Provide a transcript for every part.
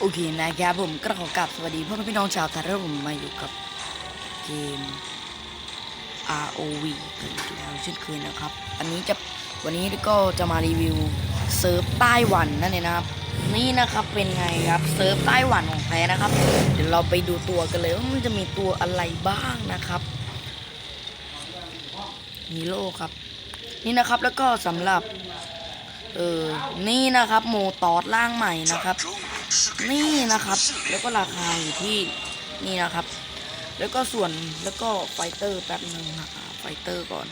โอเคนะครับผมก็ขอกราบสวัสดีพ่อแม่พี่น้องชาวไทยและผมมาอยู่กับเกม ROV กันแล้วเช่นเคยนะครับ อันนี้จะวันนี้ก็จะมารีวิวเซิร์ฟไต้หวันนั่นเองนะครับ นี่นะครับเป็นไงครับเซิร์ฟไต้หวันของแท้นะครับ เดี๋ยวเราไปดูตัวกันเลยว่ามันจะมีตัวอะไรบ้างนะครับฮีโร่ครับ นี่นะครับแล้วก็สำหรับเออนี่นะครับโมตอสร่างใหม่นะครับ นี่นะครับ แล้วก็ราคาอยู่ที่นี่นะครับ แล้วก็ส่วนแล้วก็ไฟเตอร์แป๊บนึงหาไฟเตอร์ก่อน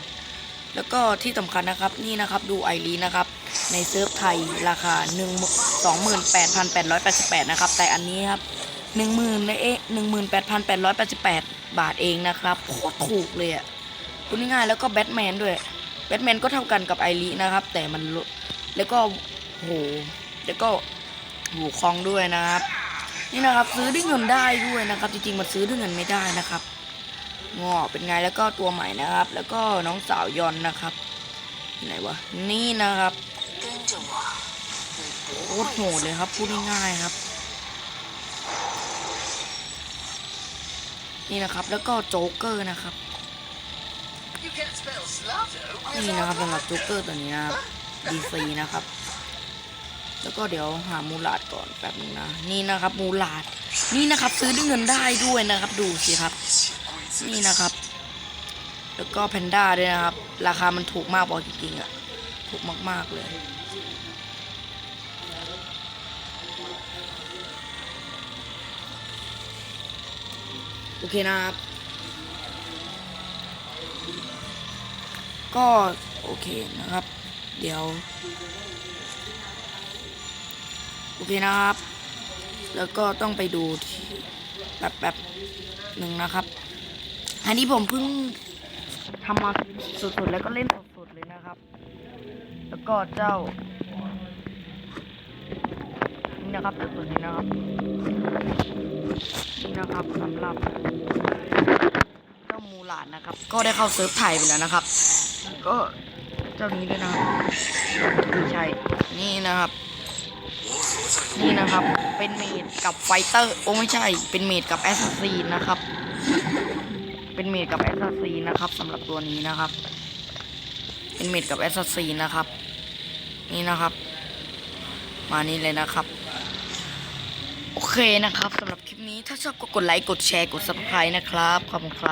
แล้วก็ที่สำคัญนะครับนี่นะครับดูไอรีนะครับ ในเซิร์ฟไทยราคา1 28,888นะครับ แต่อันนี้ครับ10,000ในเอ๊ะ18,888บาทเองนะครับโคตรถูกเลยอะพูดง่ายแล้วก็แบทแมนด้วยแบทแมนก็เท่ากันกับไอรีนะครับ แต่มันแล้วก็โหแล้วก็ หูคองด้วยนะครับ นี่นะครับซื้อด้วยเงินได้ด้วยนะครับ จริงๆมันซื้อด้วยเงินไม่ได้นะครับงอเป็นไงแล้วก็ตัวใหม่นะครับ แล้วก็น้องสาวยอนนะครับไหนวะนี่นะครับโคตรโหดเลยครับพูดง่ายๆครับ นี่นะครับแล้วก็โจ๊กเกอร์นะครับนี่นะครับสำหรับโจ๊กเกอร์ตัวนี้นะครับดีซีนะครับ แล้วก็เดี๋ยวหามูลาดก่อนแป๊บนึงนะนี่นะครับมูลาดนี่นะครับซื้อด้วยเงินได้ด้วยนะครับ ดูสิครับ นี่นะครับ แล้วก็แพนด้าด้วยนะครับ ราคามันถูกมากบอกจริงๆอะถูกมากๆเลยโอเคนะครับ ก็โอเคนะครับ เดี๋ยว โอเคนะครับ แล้วก็ต้องไปดูที่แบบแบบหนึ่งนะครับ อันนี้ผมเพิ่งทำมาสดๆแล้วก็เล่นสดๆเลยนะครับ แล้วก็เจ้านี่นะครับสดๆนี้นะครับนี่นะครับสำหรับเจ้ามูหลานนะครับ ก็ได้เข้าเซิร์ฟไทยไปแล้วนะครับ ก็เจ้านี้ด้วยนะครับไม่ใช่นี่นะครับ นี่นะครับ เป็นเมดกับไฟเตอร์ โอ้ไม่ใช่ เป็นเมดกับแอสซัสซีนนะครับ เป็นเมดกับแอสซัสซีนนะครับสำหรับตัวนี้นะครับ เป็นเมดกับแอสซัสซีนนะครับ นี่นะครับ มานี่เลยนะครับโอเคนะครับสำหรับคลิปนี้ถ้าชอบก็กดไลค์ กดแชร์ กด subscribe นะครับ ขอบคุณครับ